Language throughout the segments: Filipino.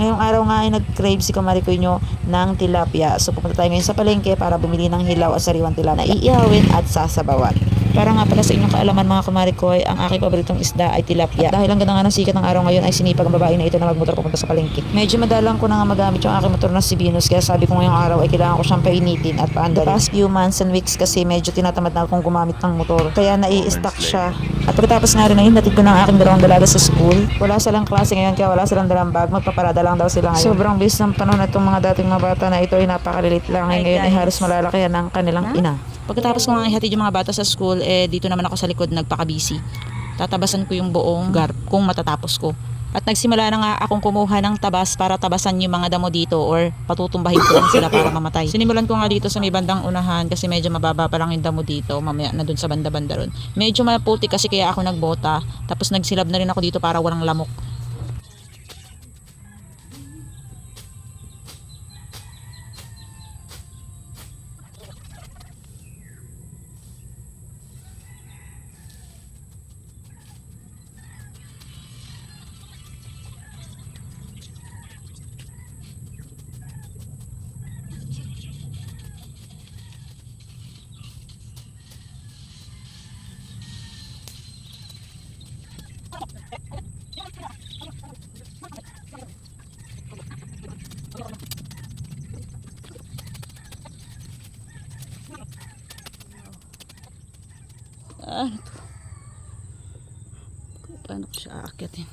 Ngayong araw nga ay nag-crave si Kamarikoy nyo ng tilapia. So pupunta tayo ngayon sa palengke para bumili ng hilaw at sariwang tilapia na iihawin at sasabawan. Para nga pala sa inyong kaalaman mga kamarikoy, ang aking paboritong isda ay tilapia. Dahil ang ganda nga ng sikat ng araw ngayon ay sinipag ang babae na ito na magmotor pupunta sa palengke. Medyo madalang ko na nga magamit yung aking motor na si Venus kaya sabi ko ngayong araw ay kailangan ko siyang painitin at paandarin. The past few months and weeks kasi medyo tinatamad na akong gumamit ng motor. Kaya nai-stuck siya. At pagkatapos nga rin na yun, natid ko ng aking dalawang dalaga sa school. Wala silang klase ngayon kaya wala silang dalang bag. Magpaparada lang daw sila ngayon. Sobrang bilis ng panahon na itong mga dating mga bata na ito ay napakalilit lang. Hi, Ngayon ay halos malalakihan ng kanilang ina. Pagkatapos ko nga ihatid yung mga bata sa school, eh dito naman ako sa likod nagpaka-busy. Tatabasan ko yung buong gar kung matatapos ko. At nagsimula na nga akong kumuha ng tabas para tabasan yung mga damo dito or patutumbahin ko lang sila para mamatay. Sinimulan ko nga dito sa may bandang unahan kasi medyo mababa pa lang yung damo dito. Mamaya na dun sa banda-banda ron. Medyo maputi kasi kaya ako nagbota. Tapos nagsilab na rin ako dito para walang lamok. Paano ko siya aakyatin?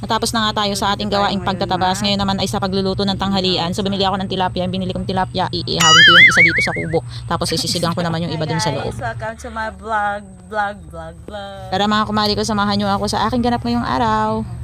Natapos na nga tayo sa ating gawaing pagtatabas. Ngayon naman ay sa pagluluto ng tanghalian. So bumili ako ng tilapia. Yung binili kong tilapia, iihawin ko yung isa dito sa kubo. Tapos isisigang ko naman yung iba dun sa loob. welcome to my vlog, vlog, vlog, vlog. Tara mga kumari ko, samahan nyo ako sa aking ganap ngayong araw.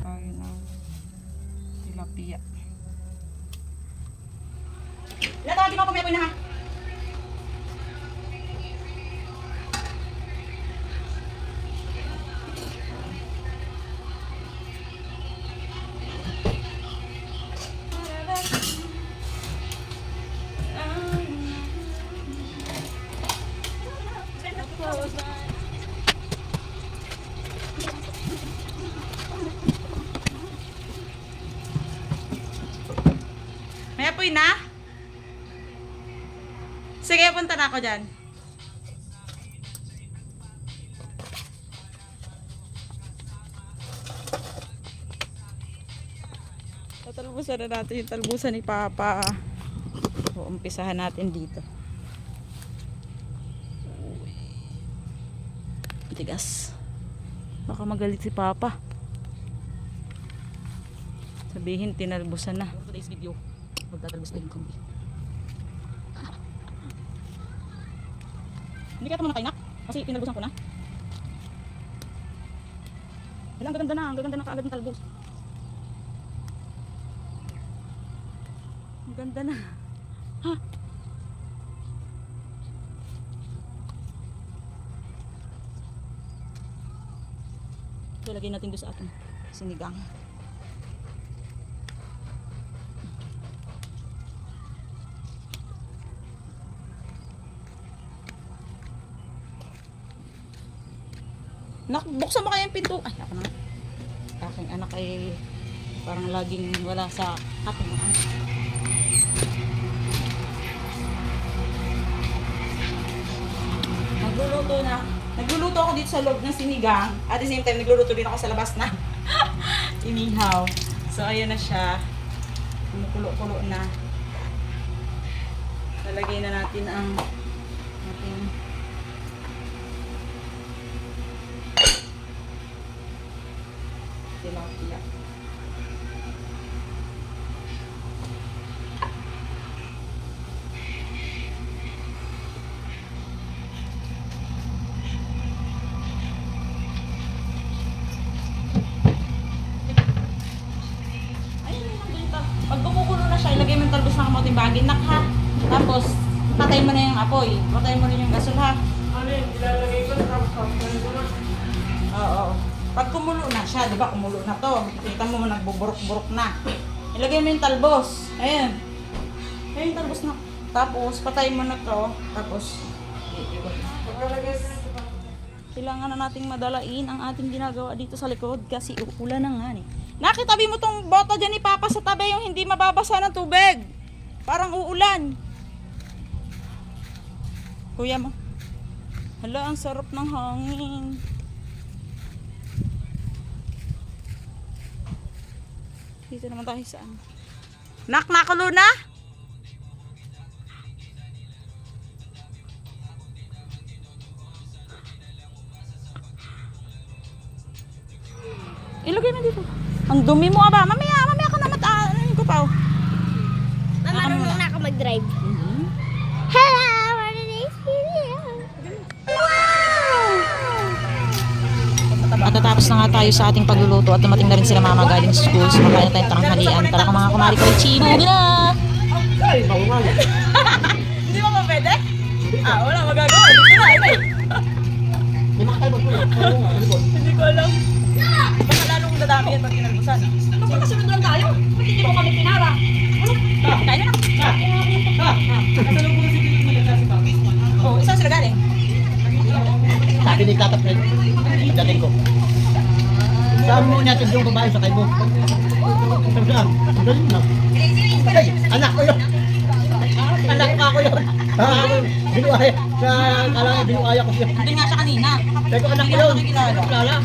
Apoy na? Sige, punta na ako dyan. Tatalbusan na natin yung talbusan ni Papa. O, umpisahan natin dito. Tigas. Baka magalit si Papa. Sabihin, tinalbusan na. Today's video, magtatalbos din kami. Hindi ka ito mamatay na? Kasi tinalbusan ko na. Ang gaganda na. Ang gaganda na kaagad ng talbos. Ang ganda na. Ha? So, lagay natin doon sa ating sinigang. Nak, mo kaya yung pinto. Ay, ako na. Aking anak ay parang laging wala sa anak. Nagluluto na. Nagluluto ako dito sa loob ng sinigang. At the same time, nagluluto din ako sa labas na inihaw. So, ayan na siya. Kumukulo-kulo na. Lalagay na natin ang ating tilapia. Lagi nak ha. Tapos, patay mo na yung apoy. Patay mo na yung gasol ha. Ano yun, ilalagay ko tapos tapos ko na. Oo. Pag kumulo na siya, di ba kumulo na to. Kita mo nagbuburok-burok na. Ilagay mo yung talbos. Ayan. Ayan yung talbos na. Tapos, patay mo na to. Tapos, kailangan na nating madalain ang ating ginagawa dito sa likod kasi uulan na nga eh. Nakitabi mo tong bota dyan ni Papa sa tabi yung hindi mababasa ng tubig. Parang uulan. Kuya mo. Hala, ang sarap ng hangin. Dito naman tayo sa ano. Nak, nakulo na? Ilagay mo dito. Ang dumi mo aba. Mamaya, mamaya ka na mata. Ano ko pa? Mama, marunong na ako mag-drive. Hello! Matatapos na nga tayo sa ating pagluluto at dumating na rin sila mama galing sa school. So makain na tayong tanghalian. Tara ka mga kumari ko, chibo na! Ay, bawa nga. Hindi mo ba pwede? Ah, wala magagawa. Na, nga, ano po? Hindi ko alam. Baka lalong dadami yan pag kinalbusan. Ano ba kasunod lang tayo? Ba't hindi mo kami pinara? Ano? Ah, kain na lang. Ha? Ha? Kasalong ko si Pilit Milag kasi pa. Oh, isang sila galing. Sabi ni Tata Fred, dating ko. Natin yung babae sa kayo mo? Sabi na, galing na. Ay, anak ko yun. Anak ko ako yun. Binuaya. Sa kalangin, binuaya ko siya. Doon nga siya kanina. Sabi ko, anak ko yun. Kilala.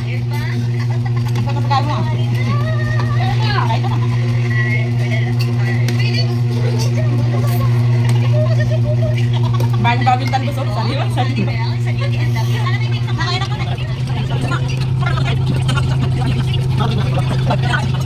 Okay.